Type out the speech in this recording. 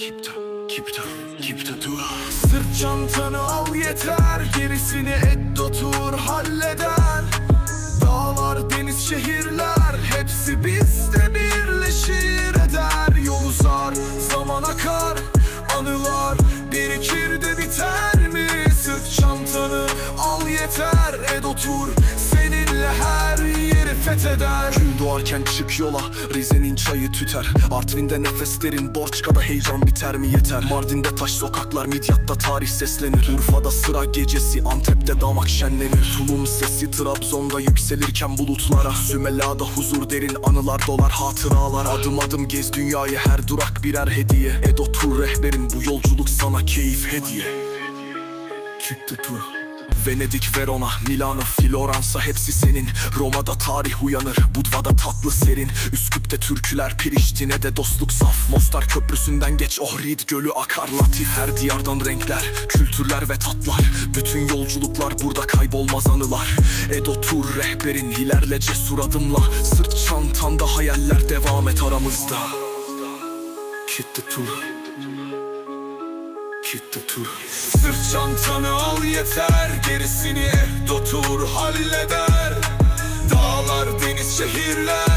Keep the, keep the, keep the tour. Sırt çantanı al yeter Gerisini et otur halleder Dağlar, deniz, şehirler Hepsi bizde birleşir eder Yol uzar, zaman akar Anılar birikir de biter mi? Sırt çantanı al yeter Et otur fetheder Gün doğarken çık yola Rize'nin çayı tüter. Artvin'de nefeslerin Borçka'da heyecan biter mi yeter? Mardin'de taş sokaklar Midyat'ta tarih seslenir. Urfa'da sıra gecesi Antep'te damak şenlenir. Tulum sesi Trabzon'da yükselirken bulutlara. Sümela'da huzur derin anılar dolar hatıralar Adım adım gez dünyayı her durak birer hediye. Edo Tur rehberin bu yolculuk sana keyif hediye. The tour. Venedik, Verona, Milano, Floransa hepsi senin. Roma'da tarih uyanır, Budva'da tatlı serin. Üsküp'te türküler, Priştine'de dostluk saf. Mostar Köprüsü'nden geç, Ohrid Gölü akar. Latif Her diyardan renkler, kültürler ve tatlar. Bütün yolculuklar burada kaybolmaz anılar. Edo Tur rehberin ilerle cesur adımla. Sırt çantanda hayaller devam et aramızda. Keep the tour Keep Sırt çantanı al yeter Gerisini et otur halleder. Dağlar, deniz, şehirler